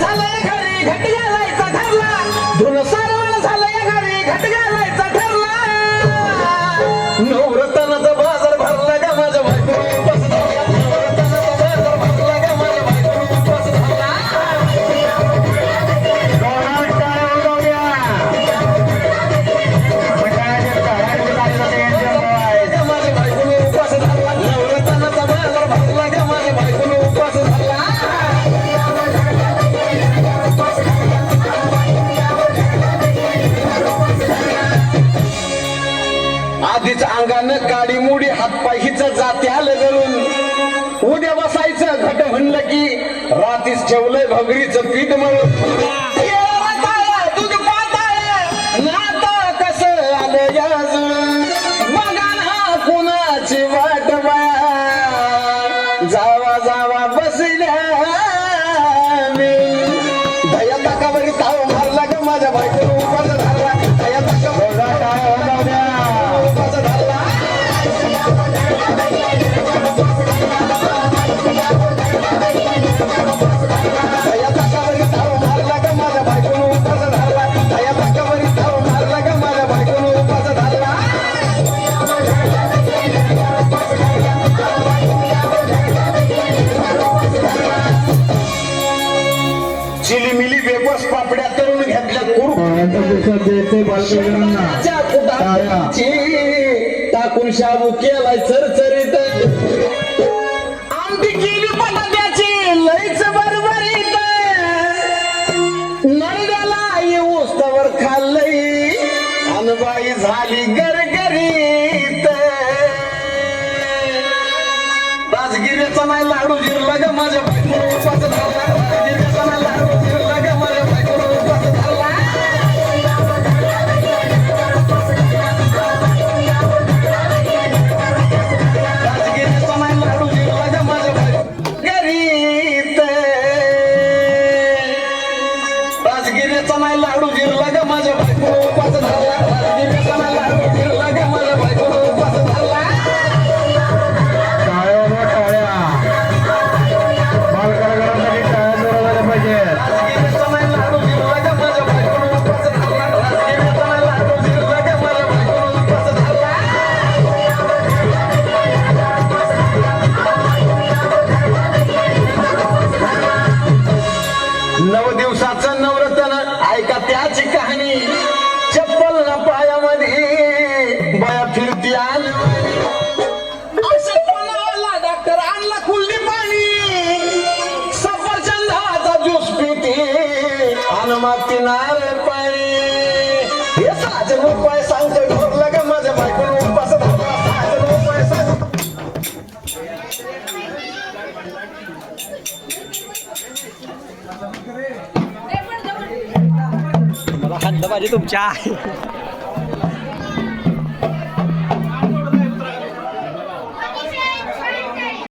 झालंय घरी घट आधीच अंगानं काडी मुडी हातपाय हिच जाते आलं उद्या बसायचं घट म्हणलं की रातीच ठेवलंय भगरीचं पीठ म्हणून दूध चिलीमिली वेबस पापड्या तरुण घेतल्या कुरू पायांचा दिवसात देते बालकलेकरांना. टाळ्या. टाकून शाबू केलाय चरचरीत आमटी केली बटाट्याची लईच बरबरीत नळद्याला येऊस तवर खाल्लंय अनबाई झाली गरगरीत राजगिरीचा नाही लाडू जिरला ग माझ्या बायकोनं नाही लाडू जिरला ऐका त्याची कहाणी? चप्पल ना पायामध्ये बया फिरती आली औषधपणावाला डॉक्टर आणला कुल्ली पाणी? सफरचंदाचा ज्यूस पिते. आणि पाणी. हे साजन उपाय सांगते ढोरला का माझ्या बायकोनं उपास धरला उपाय सांग. हद्द पाहिजे तुमच्या